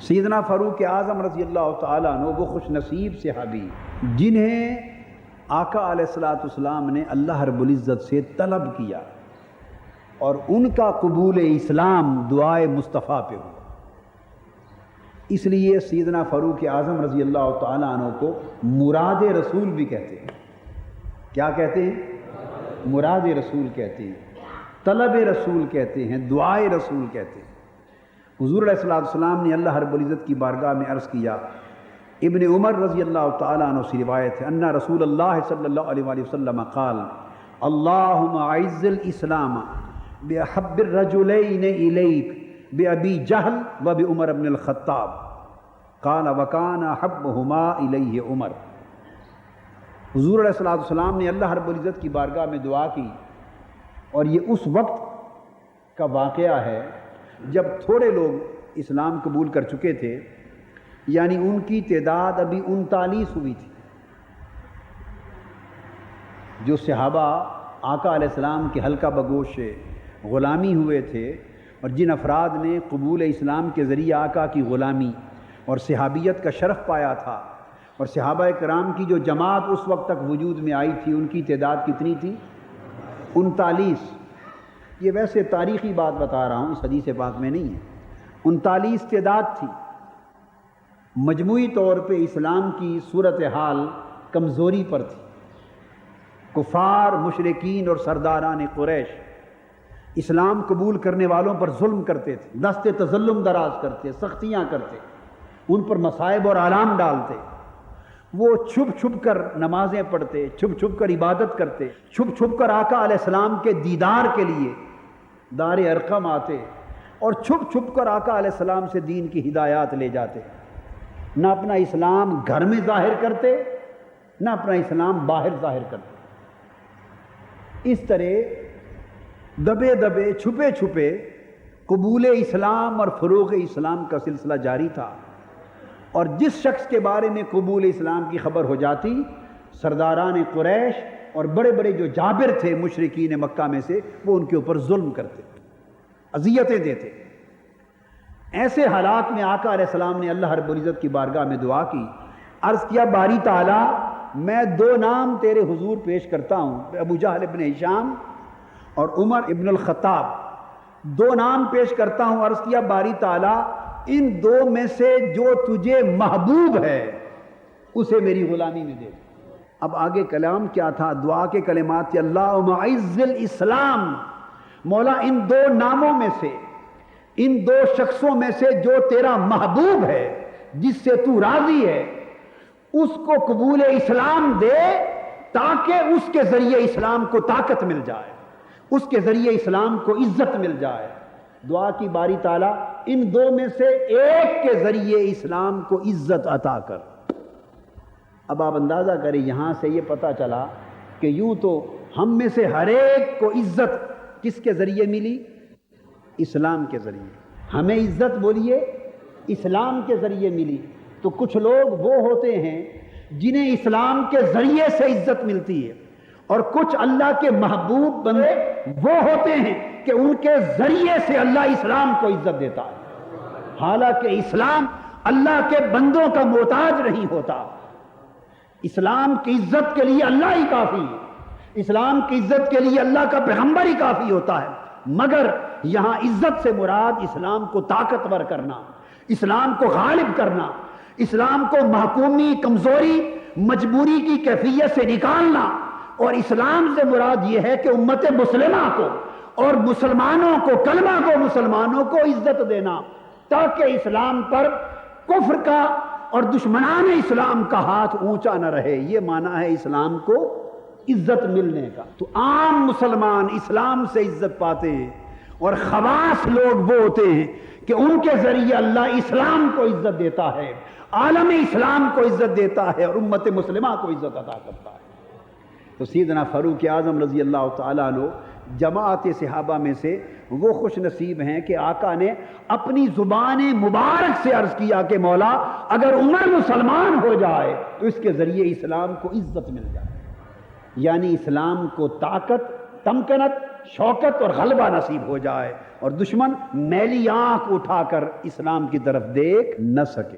سیدنا فاروق اعظم رضی اللہ تعالیٰ عنہ، وہ خوش نصیب صحابی جنہیں آقا علیہ السلاۃ والسلام نے اللہ رب العزت سے طلب کیا اور ان کا قبول اسلام دعائے مصطفیٰ پہ ہوا۔ اس لیے سیدنا فاروق اعظم رضی اللہ تعالیٰ عنہ کو مراد رسول بھی کہتے ہیں۔ کیا کہتے ہیں؟ مراد رسول کہتے ہیں۔ طلب رسول کہتے ہیں، دعائے رسول کہتے ہیں۔ حضور علیہ السلام السلام نے اللہ رب العزت کی بارگاہ میں عرض کیا، ابن عمر رضی اللہ تعالیٰ عنہ سے روایت ہے انّا رسول اللہ صلی اللہ علیہ وآلہ وسلم قال، اللہم عز الاسلام بحب الرجلین الیک بے ابی جہل و بے عمر ابن الخطاب۔ قال، وکان حبہما الیہ عمر۔ حضور علیہ السلام السلام نے اللہ رب العزت کی بارگاہ میں دعا کی، اور یہ اس وقت کا واقعہ ہے جب تھوڑے لوگ اسلام قبول کر چکے تھے یعنی ان کی تعداد ابھی انتالیس ہوئی تھی۔ جو صحابہ آقا علیہ السلام کے حلقہ بگوش سے غلامی ہوئے تھے اور جن افراد نے قبول اسلام کے ذریعے آقا کی غلامی اور صحابیت کا شرف پایا تھا، اور صحابہ کرام کی جو جماعت اس وقت تک وجود میں آئی تھی، ان کی تعداد کتنی تھی؟ انتالیس۔ یہ ویسے تاریخی بات بتا رہا ہوں، اس حدیث پاک میں نہیں ہے۔ انتالیس تعداد تھی۔ مجموعی طور پہ اسلام کی صورت حال کمزوری پر تھی۔ کفار مشرقین اور سرداران قریش اسلام قبول کرنے والوں پر ظلم کرتے تھے، دست تظلم دراز کرتے، سختیاں کرتے، ان پر مصائب اور آرام ڈالتے۔ وہ چھپ چھپ کر نمازیں پڑھتے، چھپ چھپ کر عبادت کرتے، چھپ چھپ کر آقا علیہ السلام کے دیدار کے لیے دار ارقم آتے اور چھپ چھپ کر آقا علیہ السلام سے دین کی ہدایات لے جاتے۔ نہ اپنا اسلام گھر میں ظاہر کرتے، نہ اپنا اسلام باہر ظاہر کرتے۔ اس طرح دبے دبے، چھپے چھپے قبول اسلام اور فروغ اسلام کا سلسلہ جاری تھا۔ اور جس شخص کے بارے میں قبول اسلام کی خبر ہو جاتی، سرداران قریش اور بڑے بڑے جو جابر تھے مشرقین مکہ میں سے، وہ ان کے اوپر ظلم کرتے، اذیتیں دیتے۔ ایسے حالات میں آقا علیہ السلام نے اللہ رب العزت کی بارگاہ میں دعا کی، عرض کیا، باری تعالیٰ، میں دو نام تیرے حضور پیش کرتا ہوں، ابو جہل ابن ہشام اور عمر ابن الخطاب۔ دو نام پیش کرتا ہوں، عرض کیا، باری تعالیٰ ان دو میں سے جو تجھے محبوب ہے، اسے میری غلامی میں دے۔ اب آگے کلام کیا تھا؟ دعا کے کلمات اللہ معز الاسلام۔ مولا، ان دو ناموں میں سے، ان دو شخصوں میں سے جو تیرا محبوب ہے، جس سے تو راضی ہے، اس کو قبول اسلام دے تاکہ اس کے ذریعے اسلام کو طاقت مل جائے، اس کے ذریعے اسلام کو عزت مل جائے۔ دعا کی باری تعالیٰ ان دو میں سے ایک کے ذریعے اسلام کو عزت عطا کر۔ اب آپ اندازہ کریں یہاں سے یہ پتا چلا کہ یوں تو ہم میں سے ہر ایک کو عزت کس کے ذریعے ملی؟ اسلام کے ذریعے۔ ہمیں عزت بولیے، اسلام کے ذریعے ملی۔ تو کچھ لوگ وہ ہوتے ہیں جنہیں اسلام کے ذریعے سے عزت ملتی ہے اور کچھ اللہ کے محبوب بندے وہ ہوتے ہیں کہ ان کے ذریعے سے اللہ اسلام کو عزت دیتا ہے۔ حالانکہ اسلام اللہ کے بندوں کا محتاج نہیں ہوتا۔ اسلام کی عزت کے لیے اللہ ہی کافی ہے۔ اسلام کی عزت کے لیے اللہ کا پیغمبر ہی کافی ہوتا ہے۔ مگر یہاں عزت سے مراد اسلام کو طاقتور کرنا، اسلام کو غالب کرنا، اسلام کو محکومی، کمزوری، مجبوری کی کیفیت سے نکالنا۔ اور اسلام سے مراد یہ ہے کہ امت مسلمہ کو اور مسلمانوں کو، کلمہ کو مسلمانوں کو عزت دینا، تاکہ اسلام پر کفر کا اور دشمنان اسلام کا ہاتھ اونچا نہ رہے۔ یہ معنی ہے اسلام کو عزت ملنے کا۔ تو عام مسلمان اسلام سے عزت پاتے ہیں اور خواص لوگ وہ ہوتے ہیں کہ ان کے ذریعے اللہ اسلام کو عزت دیتا ہے، عالم اسلام کو عزت دیتا ہے اور امت مسلمہ کو عزت عطا کرتا ہے۔ تو سیدنا فاروق اعظم رضی اللہ تعالیٰ عنہ جماعت صحابہ میں سے وہ خوش نصیب ہیں کہ آقا نے اپنی زبان مبارک سے عرض کیا کہ مولا، اگر عمر مسلمان ہو جائے تو اس کے ذریعے اسلام کو عزت مل جائے۔ یعنی اسلام کو طاقت، تمکنت، شوکت اور غلبہ نصیب ہو جائے اور دشمن میلی آنکھ اٹھا کر اسلام کی طرف دیکھ نہ سکے۔